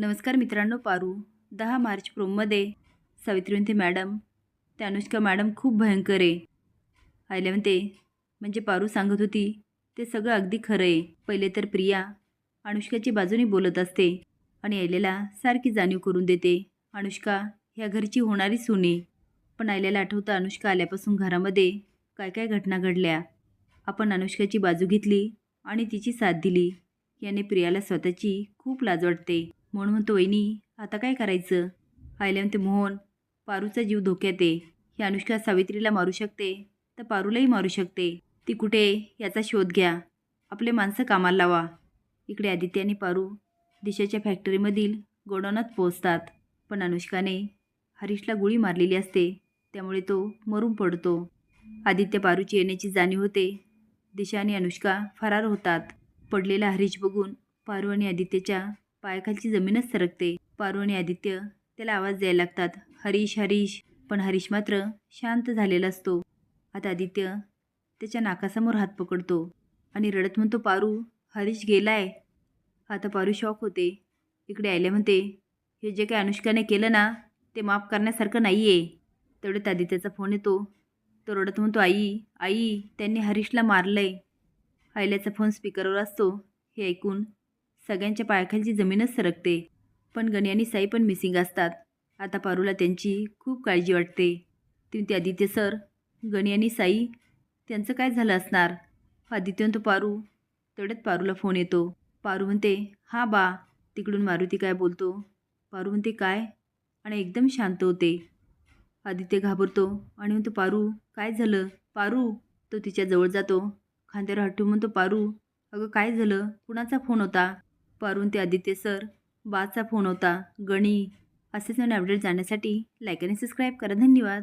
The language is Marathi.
नमस्कार मित्रांनो पारू. दहा मार्च प्रोममध्ये सावित्रीवंती मॅडम त्या अनुष्का मॅडम खूप भयंकर आहे. आयल्या म्हणते म्हणजे पारू सांगत होती ते सगळं अगदी खरं आहे. पहिले तर प्रिया अनुष्काची बाजूने बोलत असते आणि आयल्याला सारखी जाणीव करून देते. अनुष्का ह्या घरची होणारी सुने पण आयल्याला आठवतं अनुष्का आल्यापासून घरामध्ये काय काय घटना घडल्या. आपण अनुष्काची बाजू घेतली आणि तिची साथ दिली. याने प्रियाला स्वतःची खूप लाज वाटते. म्हणून म्हणतो वहिनी आता काय करायचं? आयल्या म्हणते मोहन पारूचा जीव धोक्यात आहे. ही अनुष्का सावित्रीला मारू शकते तर पारूलाही मारू शकते. ती कुठे आहे याचा शोध घ्या. आपले माणसं कामाला लावा. इकडे आदित्य आणि पारू दिशाच्या फॅक्टरीमधील गोडाऊनात पोहोचतात. पण अनुष्काने हरीशला गोळी मारलेली असते. त्यामुळे तो मरून पडतो. आदित्य पारूची येण्याची जाणीव होते. दिशा आणि अनुष्का फरार होतात. पडलेला हरीश बघून पारू आणि आदित्यच्या पायाखालची जमीनच सरकते. पारू आणि आदित्य त्याला आवाज द्यायला लागतात. हरीश हरीश. पण हरीश मात्र शांत झालेला असतो. आता आदित्य त्याच्या नाकासमोर हात पकडतो आणि रडत म्हणतो पारू हरीश गेलाय. आता पारू शॉक होते. इकडे आयल्या म्हणते हे जे काही अनुष्काने केलं ना ते माफ करण्यासारखं नाही आहे तेवढ्यात आदित्याचा फोन येतो. तो रडत म्हणतो आई आई त्यांनी हरीशला मारलं आहे आयल्याचा फोन स्पीकरवर असतो. हे ऐकून सगळ्यांच्या पायाखालची जमीनच सरकते. पण गणी आणि साई पण मिसिंग असतात. आता पारूला त्यांची खूप काळजी वाटते. ती ते आदित्य सर गणी आणि साई त्यांचं काय झालं असणार? आदित्य तो पारू. तेवढ्यात पारूला फोन येतो. पारू म्हणते हां बा. तिकडून मारुती काय बोलतो? पारू म्हणते काय? आणि एकदम शांत होते. आदित्य घाबरतो आणि म्हणतो पारू काय झालं? पारू. तो तिच्या जवळ जातो. खांद्यावर हटू म्हणतो पारू अगं काय झालं? कुणाचा फोन होता? पारून ते आदित्य सर वाचा फोन होता गणी असेच नवीन अपडेट जाण्यासाठी लाईक आणि सबस्क्राईब करा. धन्यवाद.